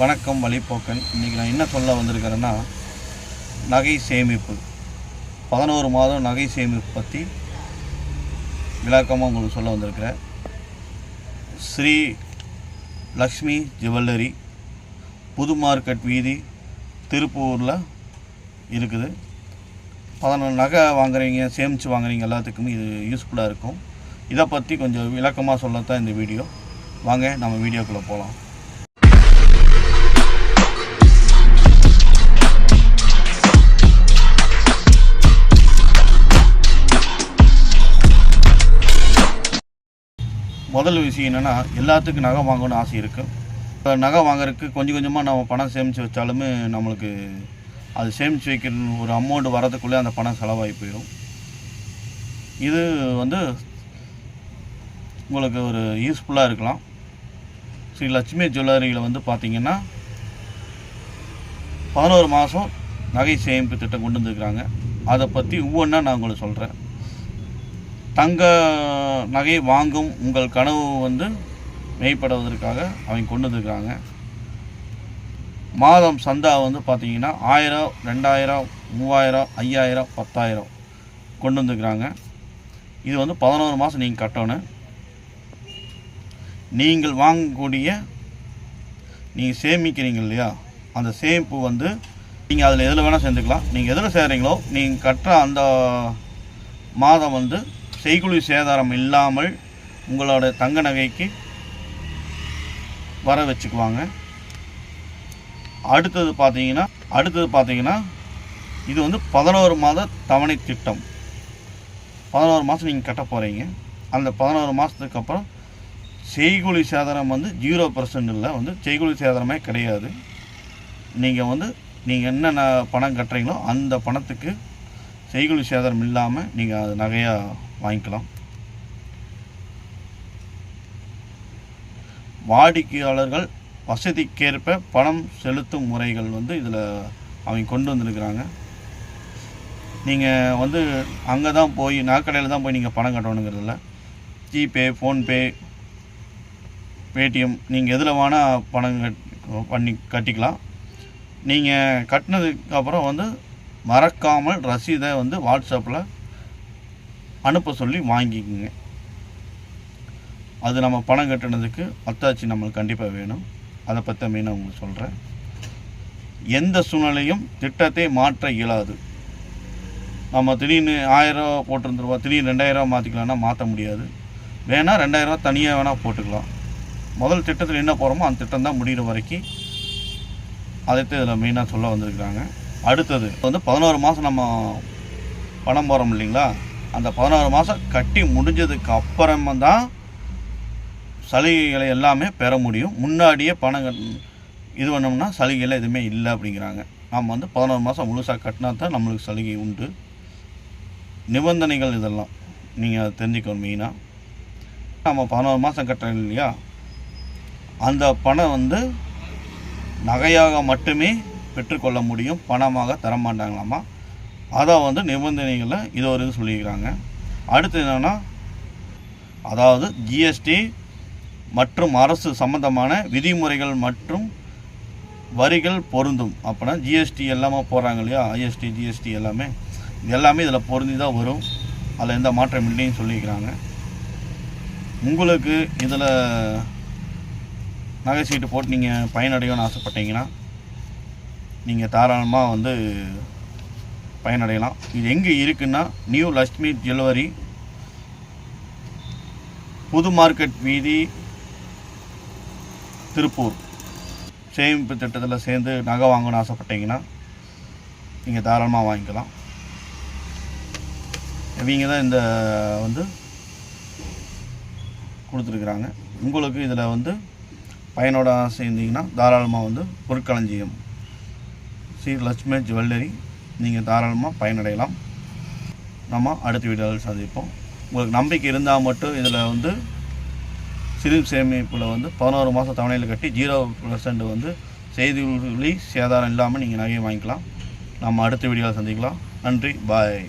வணக்கம் வழிபோக்கன் இன்றைக்கி நான் என்ன சொல்ல வந்திருக்கிறேன்னா நகை சேமிப்பு. பதினோரு மாதம் நகை சேமிப்பு பற்றி விளக்கமாக உங்களுக்கு சொல்ல வந்திருக்கிறேன். ஸ்ரீ லக்ஷ்மி ஜுவல்லரி புது மார்க்கெட் வீதி திருப்பூரில் இருக்குது. பதினொன்று நகை வாங்குறீங்க சேமித்து வாங்குறீங்க எல்லாத்துக்குமே இது யூஸ்ஃபுல்லாக இருக்கும். இதை பற்றி கொஞ்சம் விளக்கமாக சொல்லத்தான் இந்த வீடியோ. வாங்க நம்ம வீடியோக்குள்ளே போகலாம் முதல் விஷயம் என்னென்னா எல்லாத்துக்கும் நகை வாங்கணும்னு ஆசை இருக்குது இப்போ நகை வாங்குறதுக்கு கொஞ்சம் கொஞ்சமாக நம்ம பணம் சேமித்து வச்சாலுமே நம்மளுக்கு அது சேமித்து வைக்கிற ஒரு அமௌண்ட் வரதுக்குள்ளே அந்த பணம் செலவாகி போயிடும். இது வந்து உங்களுக்கு ஒரு யூஸ்ஃபுல்லாக இருக்கலாம். ஸ்ரீ லட்சுமி ஜுவல்லரியில் வந்து பார்த்திங்கன்னா பதினோரு மாதம் நகை சேமிப்பு திட்டம் கொண்டு வந்துருக்குறாங்க. அதை பற்றி ஒவ்வொன்றா நான் உங்களுக்கு சொல்கிறேன் தங்க நகை வாங்கும் உங்கள் கனவு வந்து மெய்ப்படுவதற்காக அவங்க கொண்டு வந்திருக்காங்க மாதம் சந்தா வந்து பார்த்தீங்கன்னா ஆயிரம் ரெண்டாயிரம் மூவாயிரம் ஐயாயிரம் பத்தாயிரம் கொண்டு வந்துருக்குறாங்க. இது வந்து பதினோரு மாதம் நீங்கள் கட்டணும். நீங்கள் வாங்கக்கூடிய நீங்கள் சேமிக்கிறீங்க இல்லையா? அந்த சேமிப்பு வந்து நீங்கள் அதில் எதில் வேணால் சேர்ந்துக்கலாம் நீங்கள் எதில் சேர்றீங்களோ நீங்கள் கட்டுற அந்த மாதம் வந்து செய்குழி சேதாரம் இல்லாமல் உங்களோட தங்க நகைக்கு வர வச்சுக்குவாங்க. அடுத்தது பார்த்தீங்கன்னா அடுத்தது பார்த்தீங்கன்னா இது வந்து பதினோரு மாத தவணை திட்டம். பதினோரு மாதம் நீங்கள் கட்ட போகிறீங்க அந்த பதினோரு மாதத்துக்கு அப்புறம் செய்குழி சேதாரம் வந்து ஜீரோ பர்சன்ட் இல்லை. வந்து செய்குழி சேதாரமே கிடையாது. நீங்கள் வந்து நீங்கள் என்னென்ன பணம் கட்டுறீங்களோ அந்த பணத்துக்கு செய்குழி சேதாரம் இல்லாமல் நீங்கள் அது நகையாக வாங்கிக்கலாம். வாடிக்கையாளர்கள் வசதிக்கேற்ப பணம் செலுத்தும் முறைகள் வந்து இதில் அவங்க கொண்டு வந்திருக்கிறாங்க. நீங்கள் வந்து அங்கே தான் போய் நகைக்கடையில் தான் போய் நீங்கள் பணம் கட்டணுங்கிறதில்ல. ஜிபே ஃபோன்பே பேடிஎம் நீங்கள் எதில் வேணால் பணம் கட் பண்ணி கட்டிக்கலாம். நீங்கள் கட்டினதுக்கப்புறம் வந்து மறக்காமல் ரசீதை வந்து வாட்ஸ்அப்பில் அனுப்ப சொல்லி வாங்கிக்கோங்க. அது நம்ம பணம் கட்டினதுக்கு அத்தாச்சி நம்மளுக்கு கண்டிப்பாக வேணும். அதை பற்றி மெயினாக உங்களுக்கு சொல்கிறேன் எந்த சூழ்நிலையும் திட்டத்தை மாற்ற இயலாது. நம்ம திடீர்னு ஆயிரரூவா போட்டிருந்துருவா திடீர்னு ரெண்டாயிரரூவா மாற்றிக்கலாம்னா மாற்ற முடியாது. வேணால் ரெண்டாயிரரூவா தனியாக வேணால் போட்டுக்கலாம். முதல் திட்டத்தில் என்ன போகிறோமோ அந்த திட்டம் தான் முடிகிற வரைக்கும் அதைத்தான் இதில் மெயினாக சொல்ல வந்திருக்கிறாங்க. அடுத்தது வந்து பதினோரு மாதம் நம்ம பணம் போகிறோம் இல்லைங்களா? அந்த பதினோரு மாதம் கட்டி முடிஞ்சதுக்கு அப்புறமா தான் சலுகைகளை எல்லாமே பெற முடியும். முன்னாடியே பணம் கட் இது பண்ணோம்னா சலுகைகள் எதுவுமே இல்லை அப்படிங்கிறாங்க. நாம் வந்து பதினோரு மாதம் முழுசாக கட்டினா தான் நம்மளுக்கு சலுகை உண்டு. நிபந்தனைகள் இதெல்லாம். நீங்கள் அதை தெரிஞ்சுக்கணும் மெயினாக நம்ம பதினோரு மாதம் கட்டுறோம் இல்லையா? அந்த பணம் வந்து நகையாக மட்டுமே பெற்றுக்கொள்ள முடியும். பணமாக தரமாட்டாங்களாமா? அதை வந்து நிபந்தனைகளில் இது ஒரு இது சொல்லியிருக்கிறாங்க அடுத்து என்னென்னா அதாவது ஜிஎஸ்டி மற்றும் அரசு சம்பந்தமான விதிமுறைகள் மற்றும் வரிகள் பொருந்தும். அப்படின்னா ஜிஎஸ்டி எல்லாமே போடுறாங்க இல்லையா? ஐஎஸ்டி ஜிஎஸ்டி எல்லாமே. இது எல்லாமே இதில் பொருந்தி தான் வரும். அதில் எந்த மாற்றம் இல்லைன்னு சொல்லியிருக்கிறாங்க உங்களுக்கு இதில் நகை சீட்டு போட்டு நீங்கள் பயனடையணும்னு ஆசைப்பட்டீங்கன்னா நீங்கள் தாராளமாக வந்து பயனடையலாம். இது எங்கே இருக்குன்னா நியூ லக்ஷ்மி ஜுவல்லரி புது மார்க்கெட் வீதி திருப்பூர். சேமிப்பு திட்டத்தில் சேர்ந்து நகை வாங்கணும்னு ஆசைப்பட்டீங்கன்னா நீங்கள் தாராளமாக வாங்கிக்கலாம். இவங்க தான் இந்த வந்து கொடுத்துருக்குறாங்க. உங்களுக்கு இதில் வந்து பயனோட சேர்ந்தீங்கன்னா தாராளமாக வந்து பொருட்களஞ்சியம் ஸ்ரீ லட்சுமி ஜுவல்லரி நீங்கள் தாராளமாக பயனடையலாம். நம்ம அடுத்த வீடியோவில் சந்திப்போம். உங்களுக்கு நம்பிக்கை இருந்தால் மட்டும் இதில் வந்து சிறு சேமிப்பில் வந்து பதினோரு மாதம் தவணையில் கட்டி ஜீரோ பர்சன்ட் வந்து செய்தி சேதாரம் இல்லாமல் நீங்கள் நகையை வாங்கிக்கலாம். நம்ம அடுத்த வீடியோவில் சந்திக்கலாம். நன்றி. பாய்.